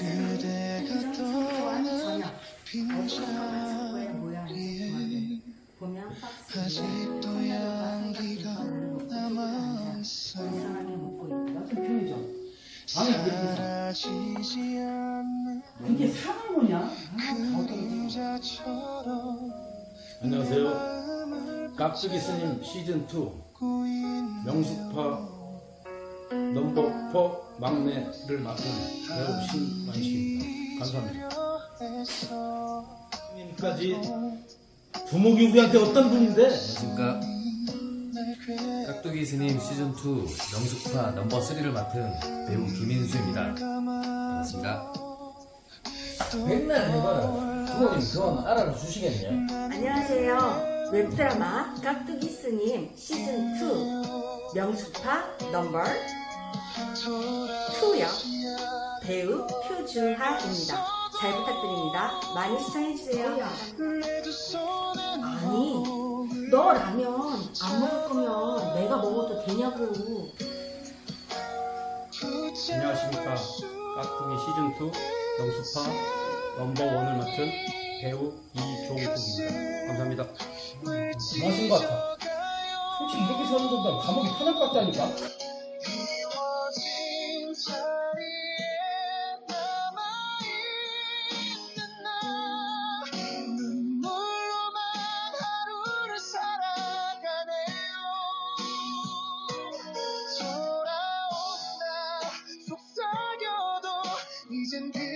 그대가 떠나 전혀 빈 거의 모양이 자리에 보면 박스 아직도 향기가 남아있어. 사라지지 않는 그게 사는 거냐? 아, 더더더 그림자처럼 안녕하세요. 깍두기 스님 시즌 2고 있는 명수파 넘버 4 막내를 맡은 배우 신 만식입니다. 감사합니다. 부모기 우리한테 어떤 분인데? 안녕하십니까 깍두기 스님 시즌2 명숙파 넘버 3를 맡은 배우 김인수입니다 반갑습니다 맨날 해봐라. 부모님 그건 알아주시겠냐? 안녕하세요 웹드라마 깍두기 스님 시즌2 명수파 넘버 2요 배우 표주하입니다. 잘 부탁드립니다. 많이 시청해주세요. 아니 너 라면 안 먹을 거면 내가 먹어도 되냐고. 안녕하십니까. 깍두기 시즌2 명수파 넘버원을 맡은 배우 이종국입니다. 감사합니다. 마신 것 같아. 솔직히 이렇게 사는 것보다 감옥이 편할 것 같다니까? 돌아